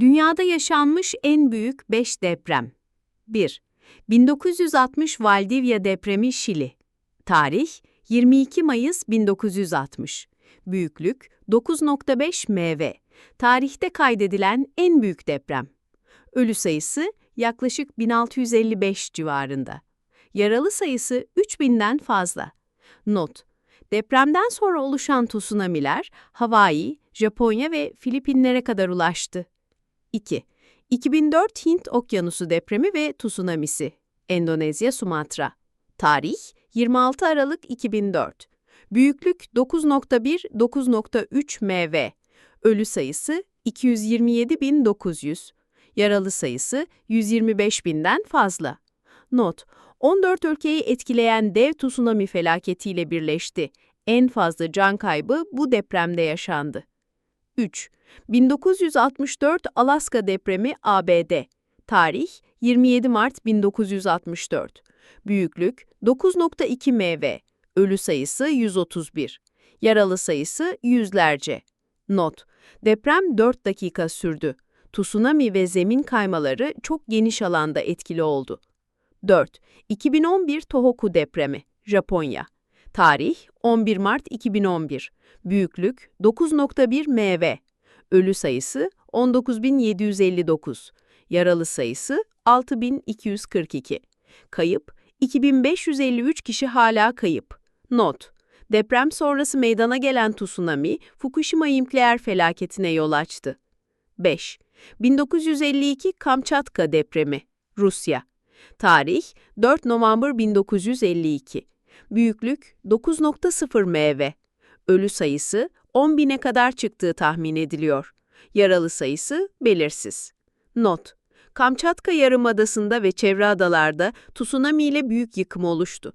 Dünyada yaşanmış en büyük 5 deprem. 1. 1960 Valdivia depremi Şili. Tarih 22 Mayıs 1960. Büyüklük 9.5 MV. Tarihte kaydedilen en büyük deprem. Ölü sayısı yaklaşık 1655 civarında. Yaralı sayısı 3000'den fazla. Not: Depremden sonra oluşan tsunamiler Hawaii, Japonya ve Filipinlere kadar ulaştı. 2. 2004 Hint Okyanusu depremi ve tsunamisi. Endonezya, Sumatra. Tarih 26 Aralık 2004. Büyüklük 9.1-9.3 MV. Ölü sayısı 227.900. Yaralı sayısı 125.000'den fazla. Not: 14 ülkeyi etkileyen dev tsunami felaketiyle birleşti. En fazla can kaybı bu depremde yaşandı. 3. 1964 Alaska depremi ABD. Tarih 27 Mart 1964. Büyüklük 9.2 MV. Ölü sayısı 131. Yaralı sayısı yüzlerce. Not: Deprem 4 dakika sürdü. Tsunami ve zemin kaymaları çok geniş alanda etkili oldu. 4. 2011 Tohoku depremi, Japonya. Tarih 11 Mart 2011. Büyüklük 9.1 MV. Ölü sayısı 19.759. Yaralı sayısı 6.242. Kayıp 2553 kişi hala kayıp. Not: Deprem sonrası meydana gelen tsunami Fukushima nükleer felaketine yol açtı. 5. 1952 Kamçatka depremi, Rusya. Tarih 4 November 1952. Büyüklük 9.0 MV. Ölü sayısı 10 bine kadar çıktığı tahmin ediliyor. Yaralı sayısı belirsiz. Not: Kamçatka Yarımadası'nda ve çevre adalarda tsunami ile büyük yıkım oluştu.